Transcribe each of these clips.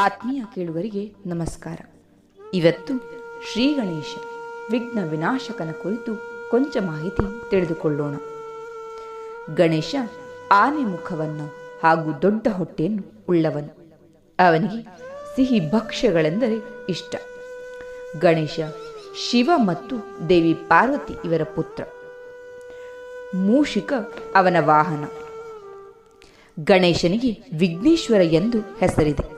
ಆತ್ಮೀಯ ಕೇಳುವರಿಗೆ ನಮಸ್ಕಾರ. ಇವತ್ತು ಶ್ರೀ ಗಣೇಶ ವಿಘ್ನ ವಿನಾಶಕನ ಕುರಿತು ಕೊಂಚ ಮಾಹಿತಿ ತಿಳಿದುಕೊಳ್ಳೋಣ. ಗಣೇಶ ಆನೆ ಮುಖವನ್ನು ಹಾಗೂ ದೊಡ್ಡ ಹೊಟ್ಟೆಯನ್ನು ಉಳ್ಳವನು. ಅವನಿಗೆ ಸಿಹಿ ಭಕ್ಷ್ಯಗಳೆಂದರೆ ಇಷ್ಟ. ಗಣೇಶ ಶಿವ ಮತ್ತು ದೇವಿ ಪಾರ್ವತಿ ಇವರ ಪುತ್ರ. ಮೂಷಿಕ ಅವನ ವಾಹನ. ಗಣೇಶನಿಗೆ ವಿಘ್ನೇಶ್ವರ ಎಂದು ಹೆಸರಿದೆ.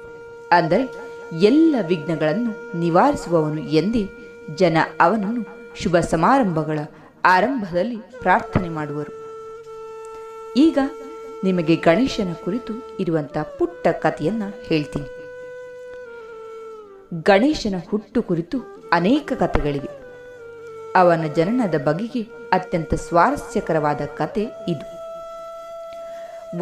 ಅಂದರೆ ಎಲ್ಲ ವಿಘ್ನಗಳನ್ನು ನಿವಾರಿಸುವವನು ಎಂದೇ ಜನ ಅವನನ್ನು ಶುಭ ಸಮಾರಂಭಗಳ ಆರಂಭದಲ್ಲಿ ಪ್ರಾರ್ಥನೆ ಮಾಡುವರು. ಈಗ ನಿಮಗೆ ಗಣೇಶನ ಕುರಿತು ಇರುವಂಥ ಪುಟ್ಟ ಕಥೆಯನ್ನು ಹೇಳ್ತೀನಿ. ಗಣೇಶನ ಹುಟ್ಟು ಕುರಿತು ಅನೇಕ ಕಥೆಗಳಿವೆ. ಅವನ ಜನನದ ಬಗೆಗೆ ಅತ್ಯಂತ ಸ್ವಾರಸ್ಯಕರವಾದ ಕತೆ ಇದು.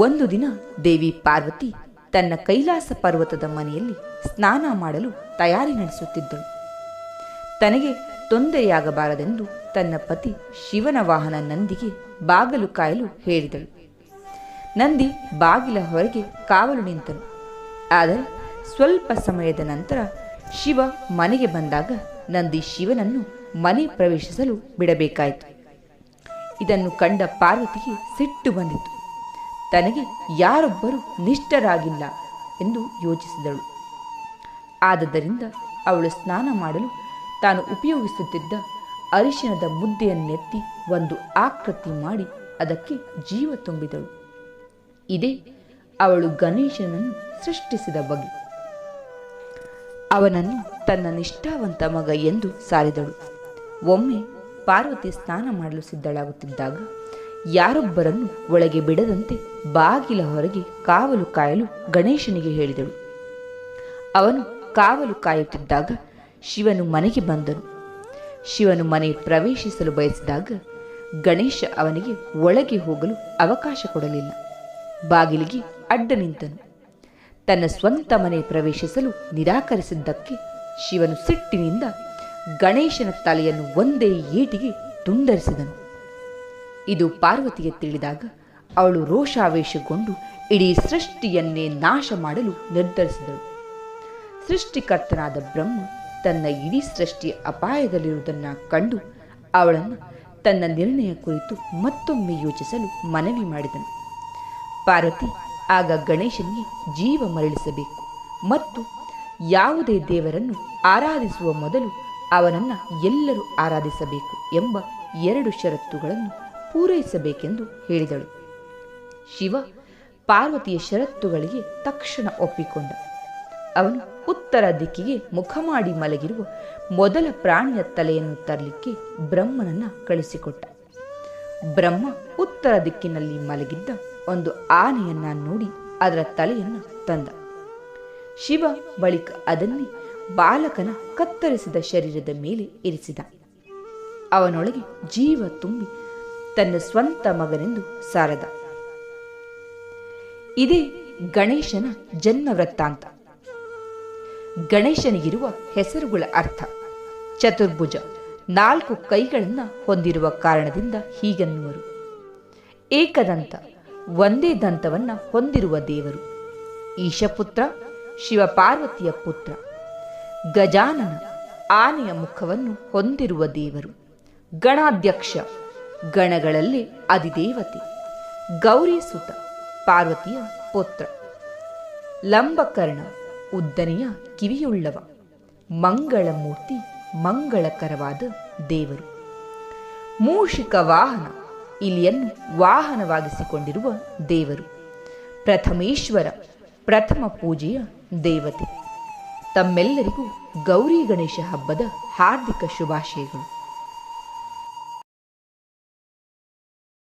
ಒಂದು ದಿನ ದೇವಿ ಪಾರ್ವತಿ ತನ್ನ ಕೈಲಾಸ ಪರ್ವತದ ಮನೆಯಲ್ಲಿ ಸ್ನಾನ ಮಾಡಲು ತಯಾರಿ ನಡೆಸುತ್ತಿದ್ದಳು. ತನಗೆ ತೊಂದರೆಯಾಗಬಾರದೆಂದು ತನ್ನ ಪತಿ ಶಿವನ ವಾಹನ ನಂದಿಗೆ ಬಾಗಲು ಕಾಯಲು ಹೇಳಿದಳು. ನಂದಿ ಬಾಗಿಲ ಹೊರಗೆ ಕಾವಲು ನಿಂತನು ಆದರೆ ಸ್ವಲ್ಪ ಸಮಯದ ನಂತರ ಶಿವ ಮನೆಗೆ ಬಂದಾಗ ನಂದಿ ಶಿವನನ್ನು ಮನೆ ಪ್ರವೇಶಿಸಲು ಬಿಡಬೇಕಾಯಿತು. ಇದನ್ನು ಕಂಡ ಪಾರ್ವತಿಗೆ ಸಿಟ್ಟು ಬಂದಿತು. ತನಗೆ ಯಾರೊಬ್ಬರು ನಿಷ್ಠರಾಗಿಲ್ಲ ಎಂದು ಯೋಚಿಸಿದಳು. ಆದ್ದರಿಂದ ಅವಳು ಸ್ನಾನ ಮಾಡಲು ತಾನು ಉಪಯೋಗಿಸುತ್ತಿದ್ದ ಅರಿಶಿಣದ ಮುದ್ದೆಯನ್ನೆತ್ತಿ ಒಂದು ಆಕೃತಿ ಮಾಡಿ ಅದಕ್ಕೆ ಜೀವ ತುಂಬಿದಳು. ಇದೇ ಅವಳು ಗಣೇಶನನ್ನು ಸೃಷ್ಟಿಸಿದ ಬಗೆ. ಅವನನ್ನು ತನ್ನ ನಿಷ್ಠಾವಂತ ಮಗ ಎಂದು ಸಾರಿದಳು. ಒಮ್ಮೆ ಪಾರ್ವತಿ ಸ್ನಾನ ಮಾಡಲು ಸಿದ್ಧಳಾಗುತ್ತಿದ್ದಾಗ ಯಾರೊಬ್ಬರನ್ನು ಒಳಗೆ ಬಿಡದಂತೆ ಬಾಗಿಲ ಹೊರಗೆ ಕಾವಲು ಕಾಯಲು ಗಣೇಶನಿಗೆ ಹೇಳಿದಳು. ಅವನು ಕಾವಲು ಕಾಯುತ್ತಿದ್ದಾಗ ಶಿವನು ಮನೆಗೆ ಬಂದನು. ಶಿವನು ಮನೆ ಪ್ರವೇಶಿಸಲು ಬಯಸಿದಾಗ ಗಣೇಶ ಅವನಿಗೆ ಒಳಗೆ ಹೋಗಲು ಅವಕಾಶ ಕೊಡಲಿಲ್ಲ. ಬಾಗಿಲಿಗೆ ಅಡ್ಡ ನಿಂತನು. ತನ್ನ ಸ್ವಂತ ಮನೆ ಪ್ರವೇಶಿಸಲು ನಿರಾಕರಿಸಿದ್ದಕ್ಕೆ ಶಿವನು ಸಿಟ್ಟಿನಿಂದ ಗಣೇಶನ ತಲೆಯನ್ನು ಒಂದೇ ಏಟಿಗೆ ತುಂಡರಿಸಿದನು. ಇದು ಪಾರ್ವತಿಗೆ ತಿಳಿದಾಗ ಅವಳು ರೋಷಾವೇಶಗೊಂಡು ಇಡೀ ಸೃಷ್ಟಿಯನ್ನೇ ನಾಶ ಮಾಡಲು ನಿರ್ಧರಿಸಿದಳು. ಸೃಷ್ಟಿಕರ್ತನಾದ ಬ್ರಹ್ಮ ತನ್ನ ಇಡೀ ಸೃಷ್ಟಿಯ ಅಪಾಯದಲ್ಲಿರುವುದನ್ನು ಕಂಡು ಅವಳನ್ನು ತನ್ನ ನಿರ್ಣಯ ಕುರಿತು ಮತ್ತೊಮ್ಮೆ ಯೋಚಿಸಲು ಮನವಿ ಮಾಡಿದನು. ಪಾರ್ವತಿ, ಆಗ ಗಣೇಶನಿಗೆ ಜೀವ ಮರಳಿಸಬೇಕು ಮತ್ತು ಯಾವುದೇ ದೇವರನ್ನು ಆರಾಧಿಸುವ ಮೊದಲು ಅವನನ್ನು ಎಲ್ಲರೂ ಆರಾಧಿಸಬೇಕು ಎಂಬ ಎರಡು ಷರತ್ತುಗಳನ್ನು ಪೂರೈಸಬೇಕೆಂದು ಹೇಳಿದಳು. ಶಿವ ಪಾರ್ವತಿಯ ಷರತ್ತುಗಳಿಗೆ ತಕ್ಷಣ ಒಪ್ಪಿಕೊಂಡ. ಅವನು ಉತ್ತರ ದಿಕ್ಕಿಗೆ ಮುಖ ಮಾಡಿ ಮಲಗಿರುವ ಮೊದಲ ಪ್ರಾಣಿಯ ತಲೆಯನ್ನು ತರಲಿಕ್ಕೆ ಬ್ರಹ್ಮನನ್ನ ಕಳಿಸಿಕೊಟ್ಟ. ಬ್ರಹ್ಮ ಉತ್ತರ ದಿಕ್ಕಿನಲ್ಲಿ ಮಲಗಿದ್ದ ಒಂದು ಆನೆಯನ್ನ ನೋಡಿ ಅದರ ತಲೆಯನ್ನು ತಂದ. ಶಿವ ಬಳಿಕ ಅದನ್ನೇ ಬಾಲಕನ ಕತ್ತರಿಸಿದ ಶರೀರದ ಮೇಲೆ ಇರಿಸಿದ. ಅವನೊಳಗೆ ಜೀವ ತುಂಬಿ ತನ್ನ ಸ್ವಂತ ಮಗನೆಂದು ಸಾರದ. ಇದೇ ಗಣೇಶನ ಜನ್ಮ ವೃತ್ತಾಂತ ಗಣೇಶನಿಗಿರುವ ಹೆಸರುಗಳ ಅರ್ಥ. ಚತುರ್ಭುಜ ನಾಲ್ಕು ಕೈಗಳನ್ನು ಹೊಂದಿರುವ ಕಾರಣದಿಂದ ಹೀಗನ್ನುವರು. ಏಕದಂತ, ಒಂದೇ ದಂತವನ್ನ ಹೊಂದಿರುವ ದೇವರು. ಈಶಪುತ್ರ, ಶಿವಪಾರ್ವತಿಯ ಪುತ್ರ. ಗಜಾನನ ಆನೆಯ ಮುಖವನ್ನು ಹೊಂದಿರುವ ದೇವರು. ಗಣಾಧ್ಯಕ್ಷ ಗಣಗಳಲ್ಲಿ ಅಧಿದೇವತೆ ಗೌರಿ ಸುತ ಪಾರ್ವತಿಯ ಪುತ್ರ. ಲಂಬಕರ್ಣ, ಉದ್ದನೆಯ ಕಿವಿಯುಳ್ಳವ ಮಂಗಳ ಮೂರ್ತಿ ಮಂಗಳಕರವಾದ ದೇವರು. ಮೂಷಿಕ ವಾಹನ, ಇಲಿಯನ್ನು ವಾಹನವಾಗಿಸಿಕೊಂಡಿರುವ ದೇವರು. ಪ್ರಥಮೇಶ್ವರ, ಪ್ರಥಮ ಪೂಜೆಯ ದೇವತೆ. ತಮ್ಮೆಲ್ಲರಿಗೂ ಗೌರಿ ಗಣೇಶ ಹಬ್ಬದ ಹಾರ್ದಿಕ ಶುಭಾಶಯಗಳು.